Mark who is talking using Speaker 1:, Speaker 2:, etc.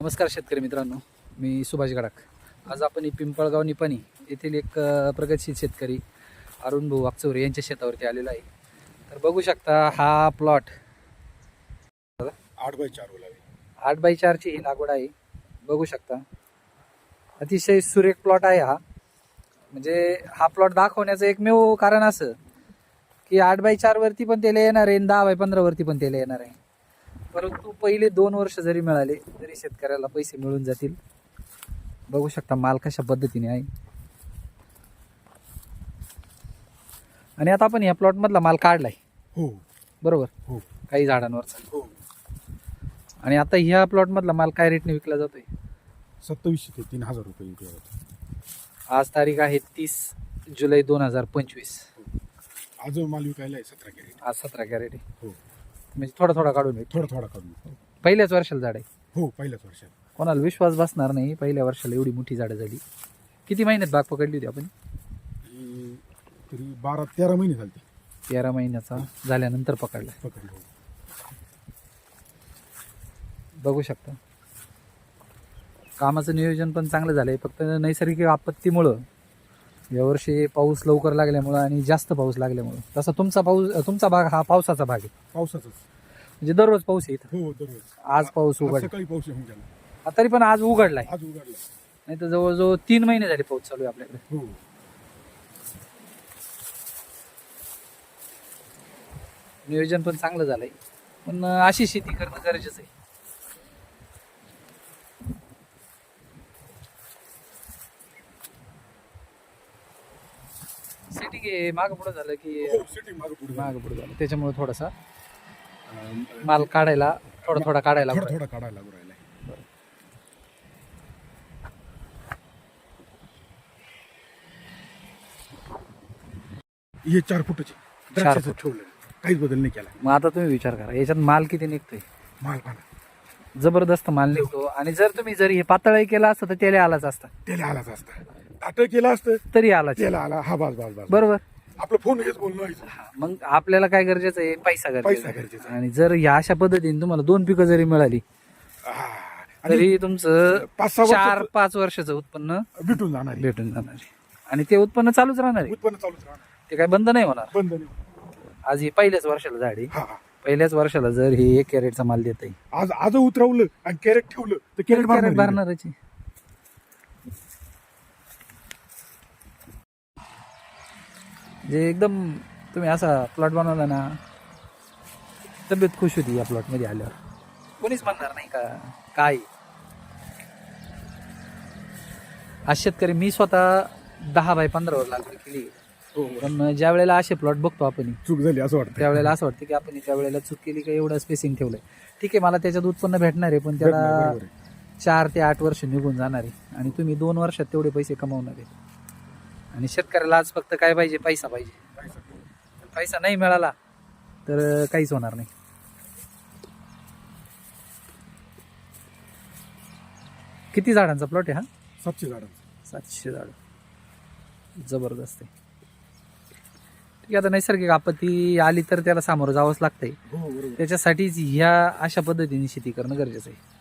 Speaker 1: नमस्कार शेतकरी मित्रांनो मी सुभाष गडाख. आज आपण ही पिंपळगाव निपाणी येथील एक प्रगतशील शेतकरी अरुण भाऊ वागचौरे यांच्या शेतावरती आलेला आहे. तर बघू शकता हा प्लॉट
Speaker 2: आठ बाय चार
Speaker 1: आठ बाय चारची ही लागवड आहे. बघू शकता. अतिशय सुरेख प्लॉट आहे हा. म्हणजे हा प्लॉट दाखवण्याचं एकमेव कारण असं की आठ बाय चार वरती पण त्याला येणार आहे दहा बाय पंधरा वरती पण त्याला येणार आहे. परंतु पहिले दोन वर्ष जरी मिळाले तरी शेतकऱ्याला पैसे मिळून जातील. बघू शकता माल कशा पद्धतीने आहे. आणि आता आपण या प्लॉट मधला माल काढलाय.
Speaker 2: हो.
Speaker 1: बरोबर?
Speaker 2: हो.
Speaker 1: काही झाडांवरचा.
Speaker 2: हो.
Speaker 1: आणि आता ह्या प्लॉट मधला माल काय रेटने विकला जातोय?
Speaker 2: सत्तावीसशे ते तीन हजार रुपये विकले जातात
Speaker 1: आज तारीख आहे तीस जुलै दोन हजार पंचवीस.
Speaker 2: आज माल विकायला आहे सतरा कॅरेट.
Speaker 1: आज सतरा कॅरेट आहे.
Speaker 2: हो.
Speaker 1: म्हणजे थोडा थोडा काढून विक
Speaker 2: थोडा थोडा काढून
Speaker 1: पहिल्याच वर्षाला झाड आहे
Speaker 2: हो पहिल्याच वर्षात
Speaker 1: कोणाला विश्वास बसणार नाही पहिल्या वर्षाला एवढी मोठी झाडं झाली. किती महिन्यात बाग पकडली होती आपण?
Speaker 2: ही तरी बारा तेरा महिने झाले
Speaker 1: तेरा महिन्याचा झाल्यानंतर पकडला.
Speaker 2: पकडले हो.
Speaker 1: बघू शकता. कामाचं नियोजन पण चांगलं झालंय फक्त नैसर्गिक आपत्तीमुळं. यावर्षी पाऊस लवकर लागल्यामुळं आणि जास्त पाऊस लागल्यामुळं. तसा तुमचा पाऊस तुमचा भाग हा पावसाचा भाग आहे.
Speaker 2: पावसाचाच.
Speaker 1: म्हणजे दररोज पाऊस आहे इथं?
Speaker 2: हो दररोज.
Speaker 1: आज पाऊस
Speaker 2: आज
Speaker 1: उघड
Speaker 2: सकाळी पाऊस येऊन गेला
Speaker 1: हा, तरी पण आज उघडलाय.
Speaker 2: आज उघडला
Speaker 1: नाही तर जवळजवळ तीन महिने झाले पाऊस चालू आहे आपल्याकडे.
Speaker 2: हो.
Speaker 1: नियोजन पण चांगलं झालंय. पण अं, अशी शेती करणं गरजेचं आहे. सिटी घे मागं पुढं झालं की
Speaker 2: हो सिटी मागे पुढे
Speaker 1: मागं पुढं झालं. त्याच्यामुळे थोडासा माल काढायला थोडा थोडा काढायला
Speaker 2: थोडा काढायला लागू राहिला हे चार फुटाचे द्राक्षाचं ठेवलं काहीच बदल नाही केला.
Speaker 1: मग आता तुम्ही विचार करा. याच्यात माल किती निघतोय?
Speaker 2: माल पाला
Speaker 1: जबरदस्त माल निघतो. आणि जर तुम्ही जर हे पातळही केला असतं तर त्याला आलाच असता.
Speaker 2: त्याला आलाच असता. ताटं केलं असतं
Speaker 1: तरी आलाच
Speaker 2: त्याला आला हा बास बास बास
Speaker 1: बरोबर
Speaker 2: आपलं फोन हेच बोलणं व्हायचं.
Speaker 1: मग आपल्याला काय गरजेचं आहे पैसा
Speaker 2: पैसा
Speaker 1: गरजेचा
Speaker 2: गरजेचा
Speaker 1: आहे. आणि जर ह्या अशा पद्धतीने तुम्हाला दोन पिकं जरी मिळाली
Speaker 2: हा. आणि
Speaker 1: तरी तुमचं
Speaker 2: पाच सहा
Speaker 1: चार पाच वर्षाचं उत्पन्न
Speaker 2: भेटून जाणार आहे.
Speaker 1: भेटून जाणार आहे आणि ते उत्पन्न चालूच राहणार आहे
Speaker 2: उत्पन्न चालूच राहणार
Speaker 1: ते काय बंद नाही होणार
Speaker 2: बंद नाही
Speaker 1: आज हे पहिल्याच वर्षाला झाड आहे
Speaker 2: हा हा.
Speaker 1: पहिल्याच वर्षाला जर हे एक कॅरेटचा माल देत आहे
Speaker 2: आज आज उतरवलं आणि कॅरेट ठेवलं तर कॅरेट भरणार.
Speaker 1: भरणारच आहे. जे एकदम तुम्ही असा प्लॉट बनवला ना तब्येत खुश होती या प्लॉटमध्ये आल्यावर. कोणीच म्हणणार नाही का? काय? आज शेतकरी मी स्वतः दहा बाय पंधरावर लागवड केली.
Speaker 2: हो,
Speaker 1: पण ज्या वेळेला असे प्लॉट बघतो आपण
Speaker 2: चूक झाली असं वाटतं
Speaker 1: त्यावेळेला असं वाटतं की आपण त्या वेळेला चूक केली का एवढं स्पेसिंग ठेवलंय. ठीक आहे मला त्याच्यात उत्पन्न भेटणार आहे पण त्याला. चार ते आठ वर्ष निघून जाणार आहे. आणि तुम्ही दोन वर्षात तेवढे पैसे कमावणार आहे. आणि शेतकऱ्याला आज फक्त काय पाहिजे? पैसा पाहिजे? पैसा नाही मिळाला तर काहीच होणार नाही. किती झाडांचा प्लॉट आहे हा?
Speaker 2: सातशे झाडांचं.
Speaker 1: सातशे झाड. जबरदस्त आहे. ठीक आहे आता नैसर्गिक आपत्ती आली तर त्याला सामोरं जावंच लागतंय.
Speaker 2: हो
Speaker 1: त्याच्यासाठीच ह्या अशा पद्धतीने शेती करणं गरजेचं आहे.